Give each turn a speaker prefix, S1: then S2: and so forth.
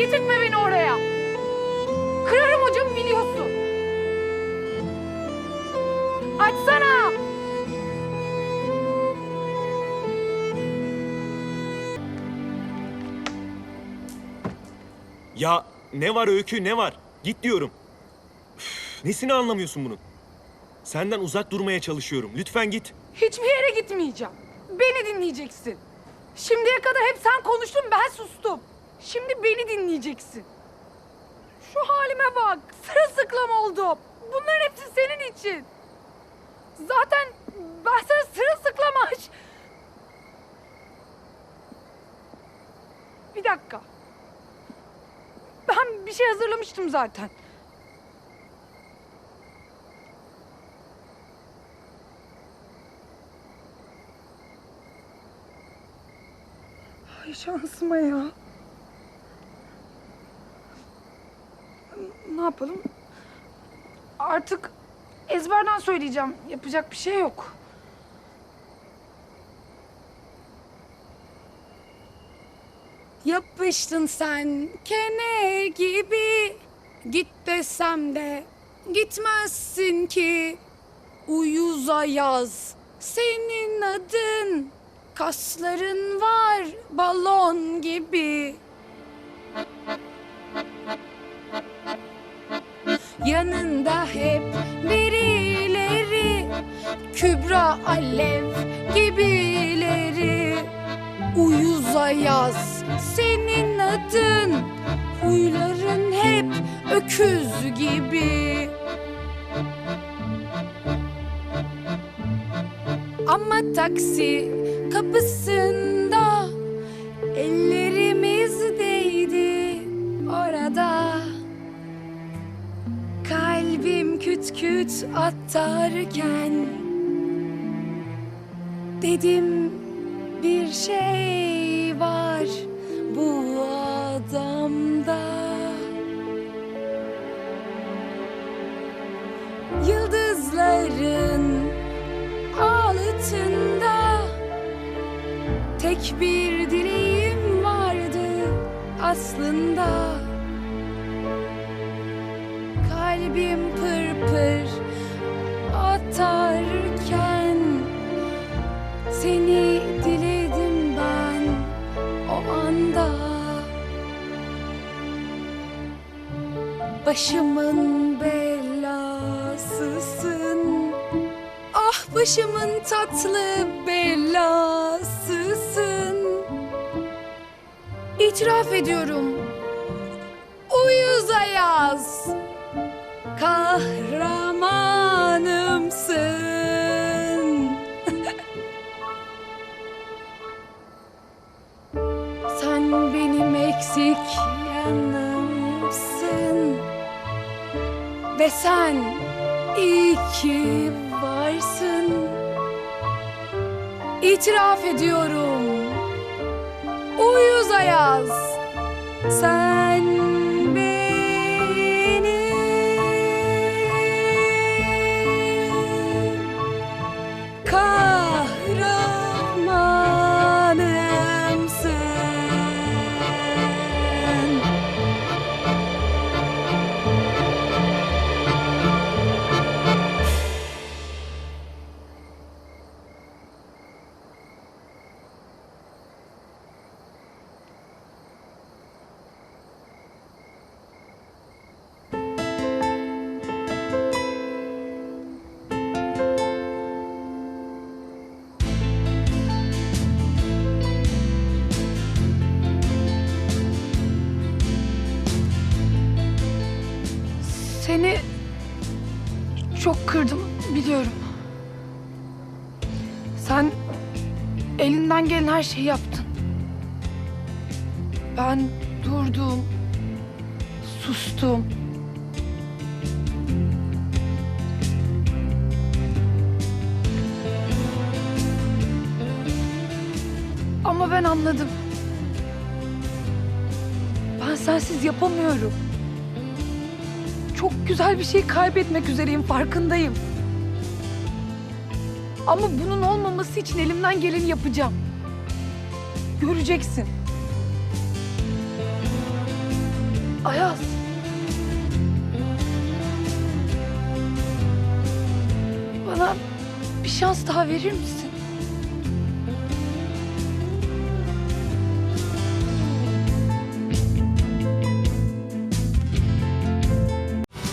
S1: getirtme beni oraya. Kırarım hocam biliyorsun. Açsana.
S2: Ya ne var öykü ne var? Git diyorum. Üf, nesini anlamıyorsun bunun? Senden uzak durmaya çalışıyorum. Lütfen git.
S1: Hiçbir yere gitmeyeceğim. Beni dinleyeceksin. Şimdiye kadar hep sen konuştun ben sustum. Şimdi beni dinleyeceksin. Şu halime bak. Sırılsıklam oldum. Bunların hepsi senin için. Zaten ben sana sırılsıklam aç. Bir dakika. Ben bir şey hazırlamıştım zaten. Ay şansıma ya. Ne yapalım? Artık ezberden söyleyeceğim. Yapacak bir şey yok.
S3: Yapıştın sen kene gibi Git desem de gitmezsin ki Uyuza yaz senin adın Kasların var balon gibi Yanında hep birileri Kübra Alev gibileri. Uyuza yaz senin adın. Huyların hep öküz gibi. Ama taksi kapısında küt atarken Dedim bir şey var bu adamda. Yıldızların altında Tek bir dileğim vardı aslında. Kalbim Başımın belasısın. Ah başımın tatlı belasısın. İtiraf ediyorum. Uyuza yaz Kahramanımsın. Sen benim eksik yanımsın Ve sen iyi ki varsın. İtiraf ediyorum. Uyuz Ayaz. Sen
S1: çok kırdım biliyorum. Sen elinden gelen her şeyi yaptın. Ben durdum, sustum. Ama ben anladım. Ben sensiz yapamıyorum. Çok güzel bir şey kaybetmek üzereyim farkındayım. Ama bunun olmaması için elimden geleni yapacağım.
S3: Göreceksin. Ayaz. Bana bir şans daha verir misin?